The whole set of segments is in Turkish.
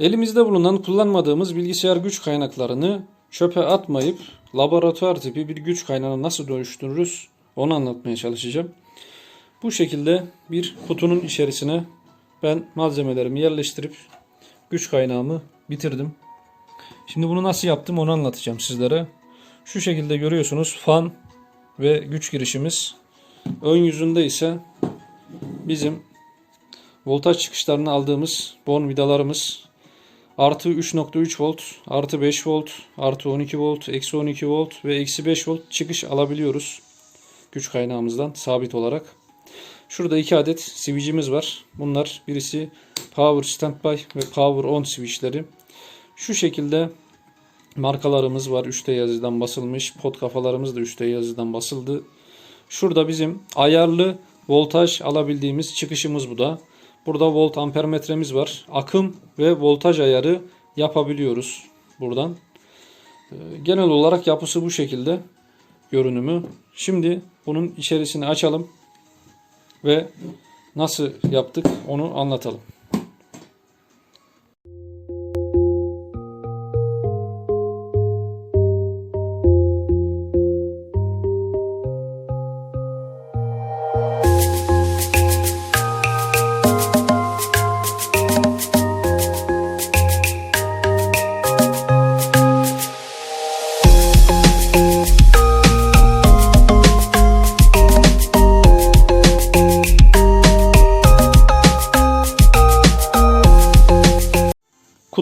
Elimizde bulunan kullanmadığımız bilgisayar güç kaynaklarını çöpe atmayıp laboratuvar tipi bir güç kaynağına nasıl dönüştürürüz onu anlatmaya çalışacağım. Bu şekilde bir kutunun içerisine ben malzemelerimi yerleştirip güç kaynağımı bitirdim. Şimdi bunu nasıl yaptım onu anlatacağım sizlere. Şu şekilde görüyorsunuz fan ve güç girişimiz. Ön yüzünde ise bizim voltaj çıkışlarını aldığımız bon vidalarımız artı 3.3 volt, artı 5 volt, artı 12 volt, eksi 12 volt ve eksi 5 volt çıkış alabiliyoruz güç kaynağımızdan sabit olarak. Şurada iki adet switch'imiz var. Bunlar birisi power standby ve power on switch'leri. Şu şekilde markalarımız var. 3D yazıdan basılmış. Pot kafalarımız da 3D yazıdan basıldı. Şurada bizim ayarlı voltaj alabildiğimiz çıkışımız bu da. Burada volt ampermetremiz var. Akım ve voltaj ayarı yapabiliyoruz buradan. Ee, Genel olarak yapısı bu şekilde görünümü. Şimdi bunun içerisini açalım ve nasıl yaptık onu anlatalım.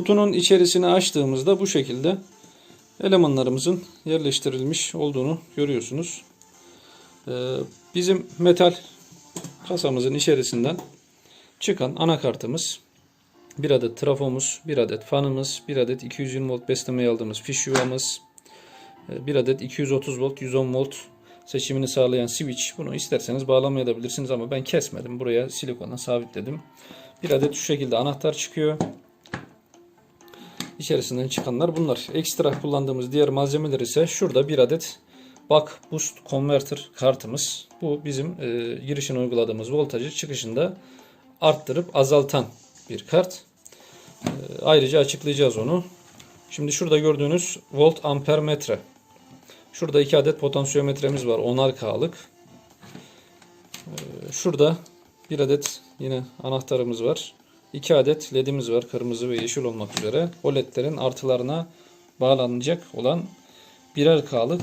Kutunun içerisini açtığımızda bu şekilde elemanlarımızın yerleştirilmiş olduğunu görüyorsunuz. Ee, Bizim metal kasamızın içerisinden çıkan anakartımız, bir adet trafomuz, bir adet fanımız, bir adet 220 volt beslemeye aldığımız fiş yuvamız, e, bir adet 230 volt, 110 volt seçimini sağlayan switch. Bunu isterseniz bağlamayabilirsiniz ama ben kesmedim. Buraya silikonla sabitledim. Bir adet şu şekilde anahtar çıkıyor. İçerisinden çıkanlar bunlar. Ekstra kullandığımız diğer malzemeler ise şurada bir adet Buck Boost Converter kartımız. Bu bizim e, girişine uyguladığımız voltajı çıkışında arttırıp azaltan bir kart. E, ayrıca açıklayacağız onu. Şimdi şurada gördüğünüz volt amper metre. Şurada iki adet potansiyometremiz var. 10'ar K'lık. E, şurada bir adet yine anahtarımız var. 2 adet ledimiz var. Kırmızı ve yeşil olmak üzere. O ledlerin artılarına bağlanacak olan birer K'lık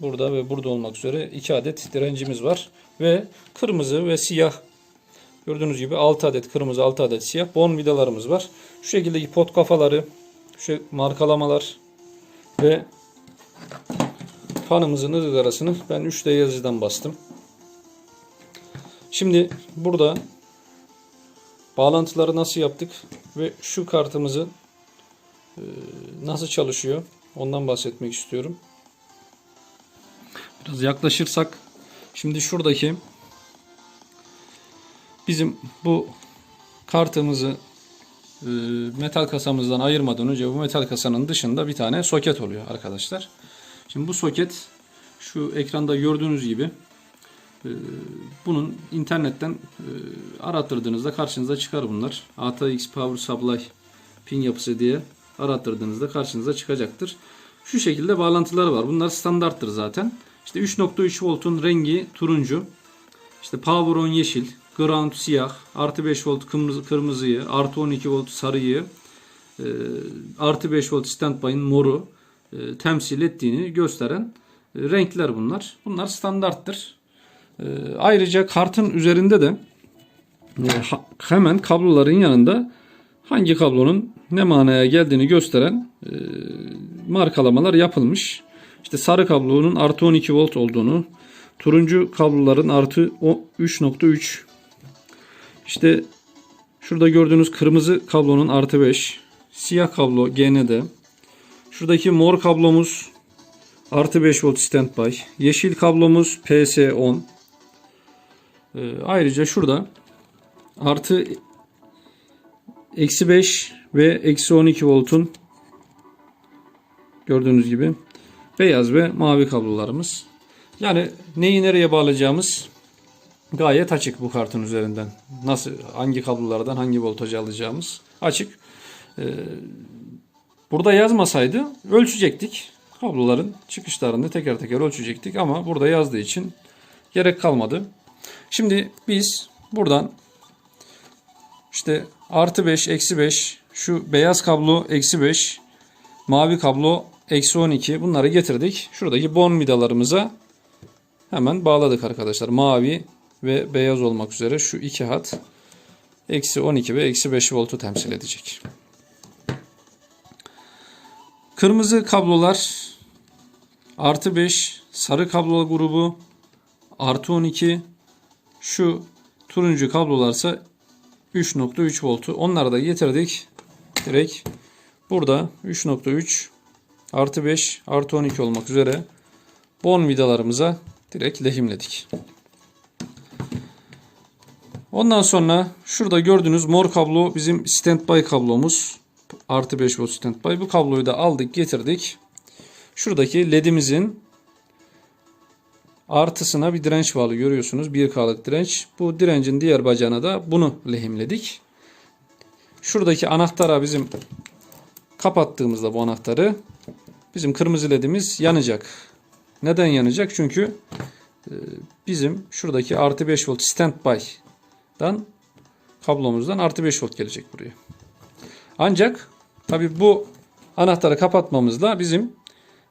burada ve burada olmak üzere 2 adet direncimiz var. Ve kırmızı ve siyah gördüğünüz gibi 6 adet kırmızı 6 adet siyah bon vidalarımız var. Şu şekildeki pot kafaları, şu markalamalar ve fanımızın ızgarasını ben 3D yazıcıdan bastım. Şimdi burada bağlantıları nasıl yaptık ve şu kartımızın e, nasıl çalışıyor ondan bahsetmek istiyorum. Biraz yaklaşırsak şimdi şuradaki bizim bu kartımızı e, metal kasamızdan ayırmadan önce bu metal kasanın dışında bir tane soket oluyor arkadaşlar. Şimdi bu soket şu ekranda gördüğünüz gibi bunun internetten e, arattırdığınızda karşınıza çıkar bunlar. ATX Power Supply pin yapısı diye arattırdığınızda karşınıza çıkacaktır. Şu şekilde bağlantıları var. Bunlar standarttır zaten. İşte 3.3 voltun rengi turuncu. İşte Power on yeşil, ground siyah, artı 5 volt kırmızı, kırmızıyı, artı 12 volt sarıyı, e, artı 5 volt standby'ın moru e, temsil ettiğini gösteren e, renkler bunlar. Bunlar standarttır. E, ayrıca kartın üzerinde de e, hemen kabloların yanında hangi kablonun ne manaya geldiğini gösteren e, markalamalar yapılmış. İşte sarı kablonun artı 12 volt olduğunu, turuncu kabloların artı o- 3.3, işte şurada gördüğünüz kırmızı kablonun artı 5, siyah kablo GN'de, şuradaki mor kablomuz artı 5 volt standby, yeşil kablomuz PS10, Ee, ayrıca şurada artı eksi 5 ve eksi 12 voltun gördüğünüz gibi beyaz ve mavi kablolarımız. Yani neyi nereye bağlayacağımız gayet açık bu kartın üzerinden. Nasıl hangi kablolardan hangi voltajı alacağımız açık. Burada yazmasaydı ölçecektik. Kabloların çıkışlarını teker teker ölçecektik ama burada yazdığı için gerek kalmadı. Şimdi biz buradan işte artı 5, eksi 5, şu beyaz kablo eksi 5, mavi kablo eksi 12 bunları getirdik. Şuradaki bon vidalarımıza hemen bağladık arkadaşlar. Mavi ve beyaz olmak üzere şu iki hat eksi 12 ve eksi 5 voltu temsil edecek. Kırmızı kablolar artı 5, sarı kablo grubu artı 12, şu turuncu kablolarsa 3.3 voltu. Onları da getirdik. Direkt burada 3.3 artı 5 artı 12 olmak üzere bon vidalarımıza direkt lehimledik. Ondan sonra şurada gördüğünüz mor kablo bizim standby kablomuz. Artı 5 volt standby. Bu kabloyu da aldık getirdik. Şuradaki ledimizin artısına bir direnç bağlı görüyorsunuz. 1K'lık direnç. Bu direncin diğer bacağına da bunu lehimledik. Şuradaki anahtara bizim kapattığımızda bu anahtarı bizim kırmızı ledimiz yanacak. Neden yanacak? Çünkü e, bizim şuradaki artı 5 volt standby'dan kablomuzdan artı 5 volt gelecek buraya. Ancak tabi bu anahtarı kapatmamızla bizim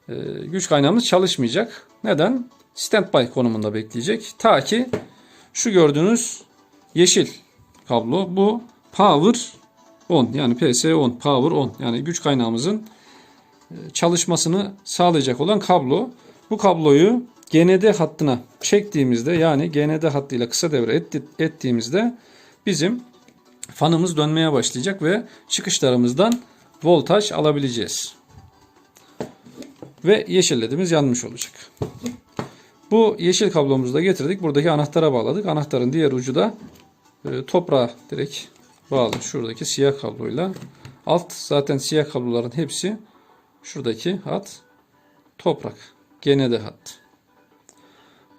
e, güç kaynağımız çalışmayacak. Neden? Standby konumunda bekleyecek. Ta ki şu gördüğünüz yeşil kablo bu power on yani PS10 power on yani güç kaynağımızın e, çalışmasını sağlayacak olan kablo. Bu kabloyu GND hattına çektiğimizde yani GND hattıyla kısa devre etti, ettiğimizde bizim fanımız dönmeye başlayacak ve çıkışlarımızdan voltaj alabileceğiz. Ve yeşil ledimiz yanmış olacak. Bu yeşil kablomuzu da getirdik. Buradaki anahtara bağladık. Anahtarın diğer ucu da e, toprağa direkt bağlı. Şuradaki siyah kabloyla. Alt zaten siyah kabloların hepsi şuradaki hat toprak. GND hat.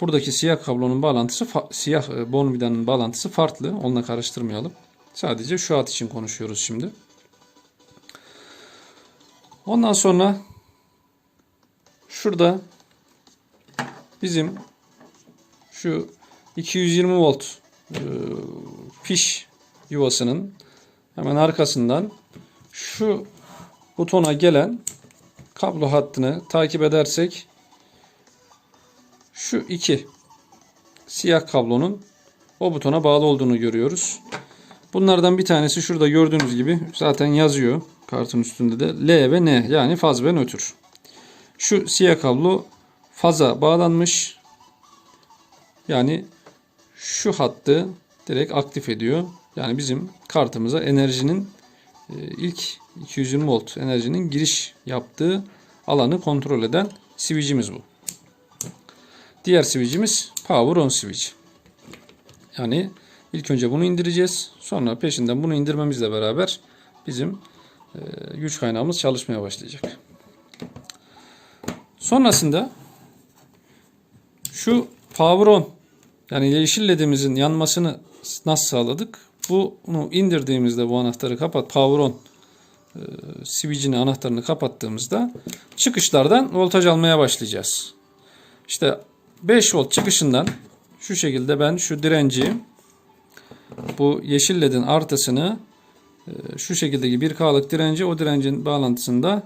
Buradaki siyah kablonun bağlantısı siyah e, bon vidanın bağlantısı farklı. Onunla karıştırmayalım. Sadece şu hat için konuşuyoruz şimdi. Ondan sonra şurada bizim şu 220 volt e, piş yuvasının hemen arkasından şu butona gelen kablo hattını takip edersek şu iki siyah kablonun o butona bağlı olduğunu görüyoruz. Bunlardan bir tanesi şurada gördüğünüz gibi zaten yazıyor kartın üstünde de L ve N yani faz ve nötr. Şu siyah kablo faza bağlanmış. Yani şu hattı direkt aktif ediyor. Yani bizim kartımıza enerjinin e, ilk 220 volt enerjinin giriş yaptığı alanı kontrol eden switch'imiz bu. Diğer switch'imiz power on switch. Yani ilk önce bunu indireceğiz. Sonra peşinden bunu indirmemizle beraber bizim e, güç kaynağımız çalışmaya başlayacak. Sonrasında şu power yani yeşil ledimizin yanmasını nasıl sağladık? Bunu indirdiğimizde bu anahtarı kapat power on e, switch'ini anahtarını kapattığımızda çıkışlardan voltaj almaya başlayacağız. İşte 5 volt çıkışından şu şekilde ben şu direnci bu yeşil ledin artısını e, şu şekildeki 1K'lık direnci o direncin bağlantısında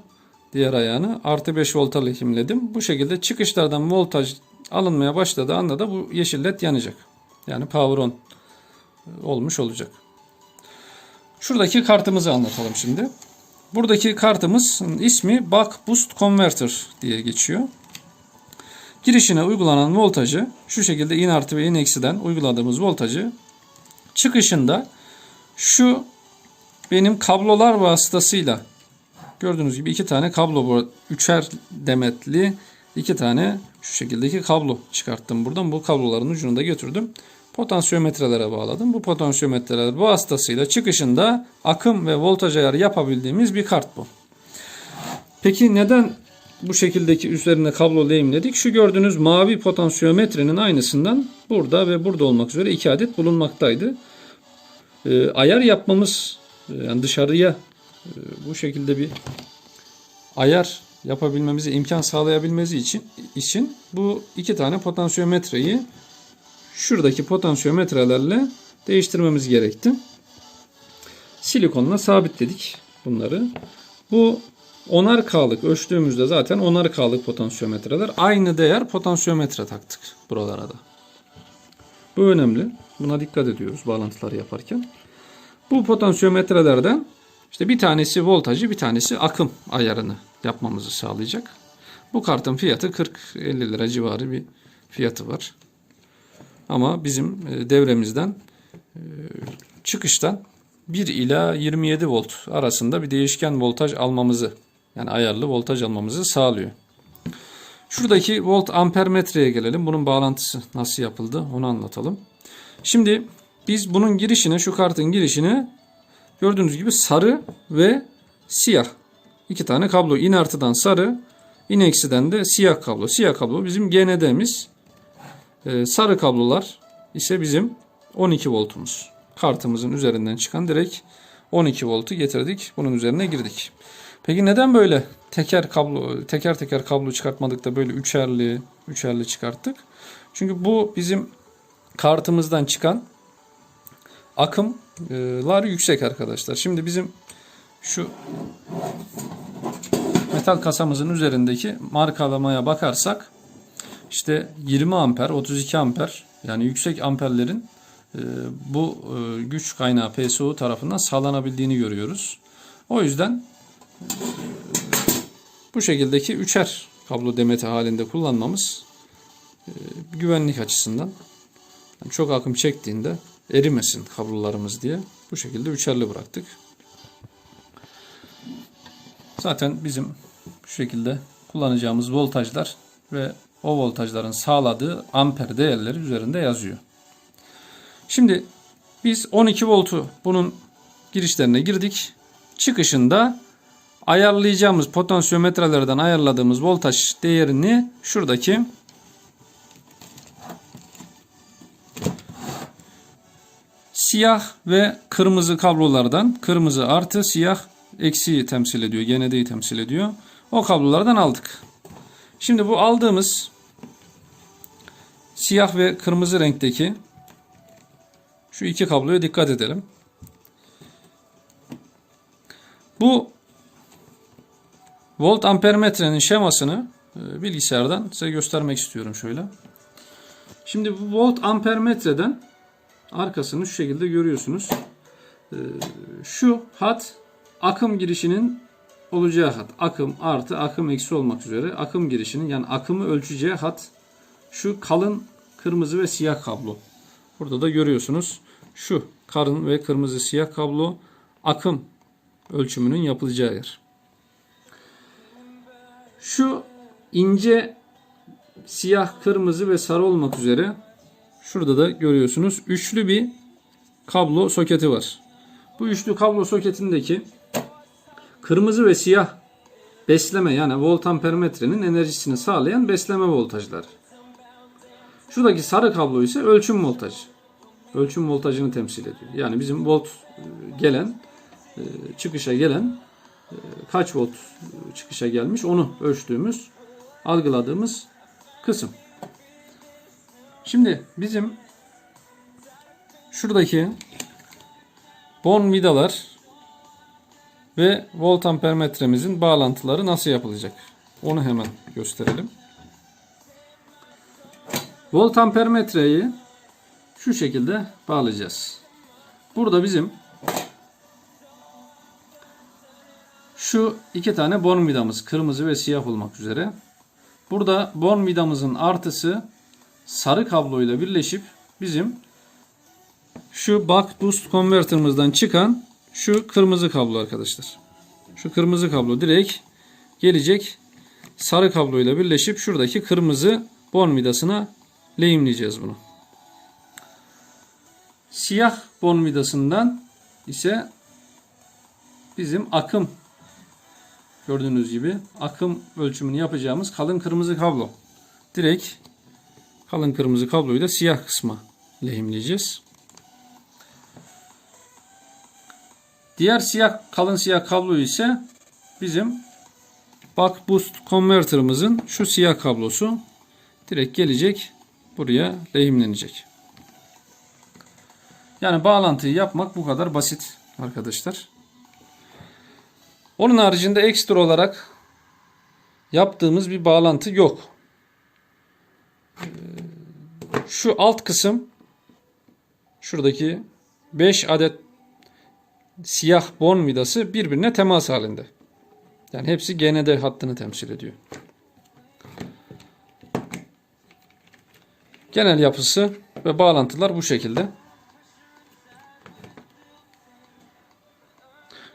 diğer ayağını artı 5 volta lehimledim. Bu şekilde çıkışlardan voltaj alınmaya başladığı anda da bu yeşil led yanacak. Yani power on olmuş olacak. Şuradaki kartımızı anlatalım şimdi. Buradaki kartımız ismi Buck Boost Converter diye geçiyor. Girişine uygulanan voltajı şu şekilde in artı ve in eksiden uyguladığımız voltajı çıkışında şu benim kablolar vasıtasıyla gördüğünüz gibi iki tane kablo bu üçer demetli iki tane şu şekildeki kablo çıkarttım buradan. Bu kabloların ucunu da götürdüm. Potansiyometrelere bağladım. Bu potansiyometreler vasıtasıyla çıkışında akım ve voltaj ayarı yapabildiğimiz bir kart bu. Peki neden bu şekildeki üzerine kablo lehimledik? Şu gördüğünüz mavi potansiyometrenin aynısından burada ve burada olmak üzere iki adet bulunmaktaydı. Ee, ayar yapmamız yani dışarıya e, bu şekilde bir ayar yapabilmemize imkan sağlayabilmesi için için bu iki tane potansiyometreyi şuradaki potansiyometrelerle değiştirmemiz gerekti. Silikonla sabitledik bunları. Bu onar K'lık ölçtüğümüzde zaten onar K'lık potansiyometreler. Aynı değer potansiyometre taktık buralara da. Bu önemli. Buna dikkat ediyoruz bağlantıları yaparken. Bu potansiyometrelerden işte bir tanesi voltajı bir tanesi akım ayarını yapmamızı sağlayacak. Bu kartın fiyatı 40-50 lira civarı bir fiyatı var. Ama bizim e, devremizden e, çıkıştan 1 ila 27 volt arasında bir değişken voltaj almamızı yani ayarlı voltaj almamızı sağlıyor. Şuradaki volt amper metreye gelelim. Bunun bağlantısı nasıl yapıldı onu anlatalım. Şimdi biz bunun girişine şu kartın girişine gördüğünüz gibi sarı ve siyah iki tane kablo in artıdan sarı in eksiden de siyah kablo. Siyah kablo bizim GND'miz. Ee, sarı kablolar ise bizim 12 voltumuz. Kartımızın üzerinden çıkan direkt 12 voltu getirdik. Bunun üzerine girdik. Peki neden böyle teker kablo teker teker kablo çıkartmadık da böyle üçerli üçerli çıkarttık? Çünkü bu bizim kartımızdan çıkan akımlar yüksek arkadaşlar. Şimdi bizim şu metal kasamızın üzerindeki markalamaya bakarsak işte 20 amper, 32 amper yani yüksek amperlerin bu güç kaynağı PSO tarafından sağlanabildiğini görüyoruz. O yüzden bu şekildeki üçer kablo demeti halinde kullanmamız güvenlik açısından çok akım çektiğinde erimesin kablolarımız diye bu şekilde üçerli bıraktık. Zaten bizim bu şekilde kullanacağımız voltajlar ve o voltajların sağladığı amper değerleri üzerinde yazıyor. Şimdi biz 12 voltu bunun girişlerine girdik. Çıkışında ayarlayacağımız potansiyometrelerden ayarladığımız voltaj değerini şuradaki siyah ve kırmızı kablolardan kırmızı artı siyah eksiği temsil ediyor. GND'yi temsil ediyor. O kablolardan aldık. Şimdi bu aldığımız siyah ve kırmızı renkteki şu iki kabloya dikkat edelim. Bu volt ampermetrenin şemasını e, bilgisayardan size göstermek istiyorum şöyle. Şimdi bu volt ampermetreden arkasını şu şekilde görüyorsunuz. E, şu hat akım girişinin olacağı hat. Akım artı akım eksi olmak üzere akım girişinin yani akımı ölçeceği hat şu kalın kırmızı ve siyah kablo. Burada da görüyorsunuz. Şu karın ve kırmızı siyah kablo akım ölçümünün yapılacağı yer. Şu ince siyah, kırmızı ve sarı olmak üzere şurada da görüyorsunuz üçlü bir kablo soketi var. Bu üçlü kablo soketindeki kırmızı ve siyah besleme yani voltampermetrenin enerjisini sağlayan besleme voltajları. Şuradaki sarı kablo ise ölçüm voltajı. Ölçüm voltajını temsil ediyor. Yani bizim volt e, gelen e, çıkışa gelen e, kaç volt çıkışa gelmiş onu ölçtüğümüz algıladığımız kısım. Şimdi bizim şuradaki bon vidalar ve voltampermetremizin bağlantıları nasıl yapılacak? Onu hemen gösterelim. Voltampermetreyi şu şekilde bağlayacağız. Burada bizim şu iki tane born vidamız kırmızı ve siyah olmak üzere. Burada born vidamızın artısı sarı kabloyla birleşip bizim şu buck boost converter'ımızdan çıkan şu kırmızı kablo arkadaşlar. Şu kırmızı kablo direkt gelecek sarı kabloyla birleşip şuradaki kırmızı born vidasına lehimleyeceğiz bunu. Siyah born vidasından ise bizim akım gördüğünüz gibi akım ölçümünü yapacağımız kalın kırmızı kablo. Direkt kalın kırmızı kabloyu da siyah kısma lehimleyeceğiz. Diğer siyah kalın siyah kablo ise bizim Buck Boost Converter'ımızın şu siyah kablosu direkt gelecek buraya lehimlenecek. Yani bağlantıyı yapmak bu kadar basit arkadaşlar. Onun haricinde ekstra olarak yaptığımız bir bağlantı yok. Şu alt kısım şuradaki 5 adet siyah bon vidası birbirine temas halinde. Yani hepsi GND hattını temsil ediyor. Genel yapısı ve bağlantılar bu şekilde.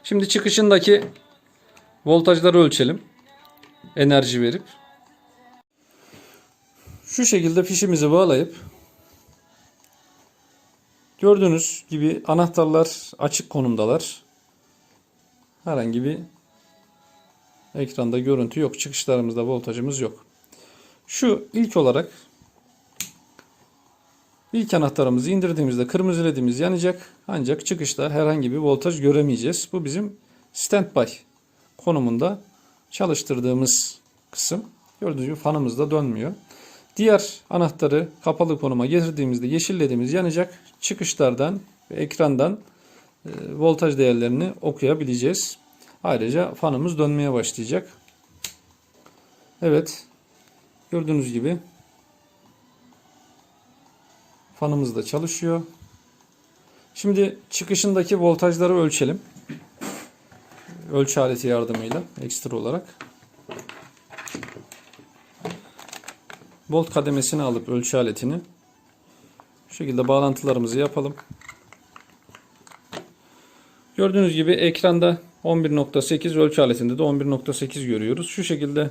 Şimdi çıkışındaki voltajları ölçelim. Enerji verip. Şu şekilde fişimizi bağlayıp gördüğünüz gibi anahtarlar açık konumdalar. Herhangi bir ekranda görüntü yok. Çıkışlarımızda voltajımız yok. Şu ilk olarak ilk anahtarımızı indirdiğimizde kırmızı ledimiz yanacak. Ancak çıkışta herhangi bir voltaj göremeyeceğiz. Bu bizim standby konumunda çalıştırdığımız kısım. Gördüğünüz gibi fanımız da dönmüyor. Diğer anahtarı kapalı konuma getirdiğimizde yeşil yanacak. Çıkışlardan ve ekrandan e, voltaj değerlerini okuyabileceğiz. Ayrıca fanımız dönmeye başlayacak. Evet. Gördüğünüz gibi fanımız da çalışıyor. Şimdi çıkışındaki voltajları ölçelim. Ölçü aleti yardımıyla ekstra olarak. Volt kademesini alıp ölçü aletini şu şekilde bağlantılarımızı yapalım. Gördüğünüz gibi ekranda 11.8 ölçü aletinde de 11.8 görüyoruz. Şu şekilde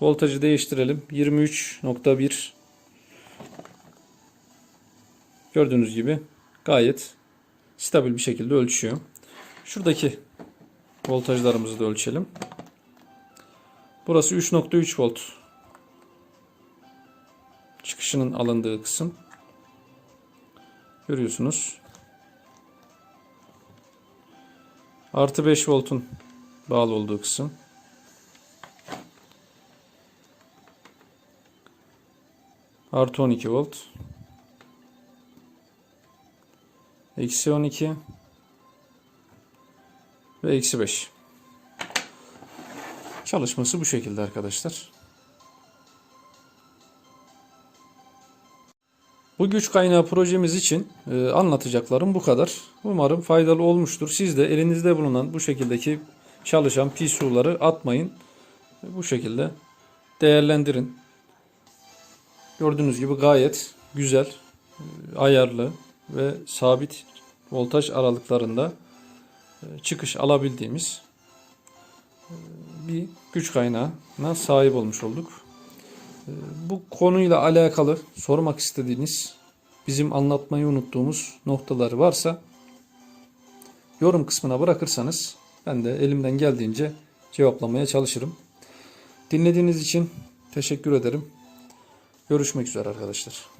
voltajı değiştirelim. 23.1 Gördüğünüz gibi gayet stabil bir şekilde ölçüyor. Şuradaki voltajlarımızı da ölçelim. Burası 3.3 volt. Çıkışının alındığı kısım. Görüyorsunuz. Artı 5 voltun bağlı olduğu kısım. Artı 12 volt. Eksi 12 ve eksi 5. Çalışması bu şekilde arkadaşlar. Bu güç kaynağı projemiz için e, anlatacaklarım bu kadar. Umarım faydalı olmuştur. Siz de elinizde bulunan bu şekildeki çalışan PSU'ları atmayın. Bu şekilde değerlendirin. Gördüğünüz gibi gayet güzel, e, ayarlı ve sabit voltaj aralıklarında e, çıkış alabildiğimiz bir güç kaynağına sahip olmuş olduk. Bu konuyla alakalı sormak istediğiniz, bizim anlatmayı unuttuğumuz noktaları varsa yorum kısmına bırakırsanız ben de elimden geldiğince cevaplamaya çalışırım. Dinlediğiniz için teşekkür ederim. Görüşmek üzere arkadaşlar.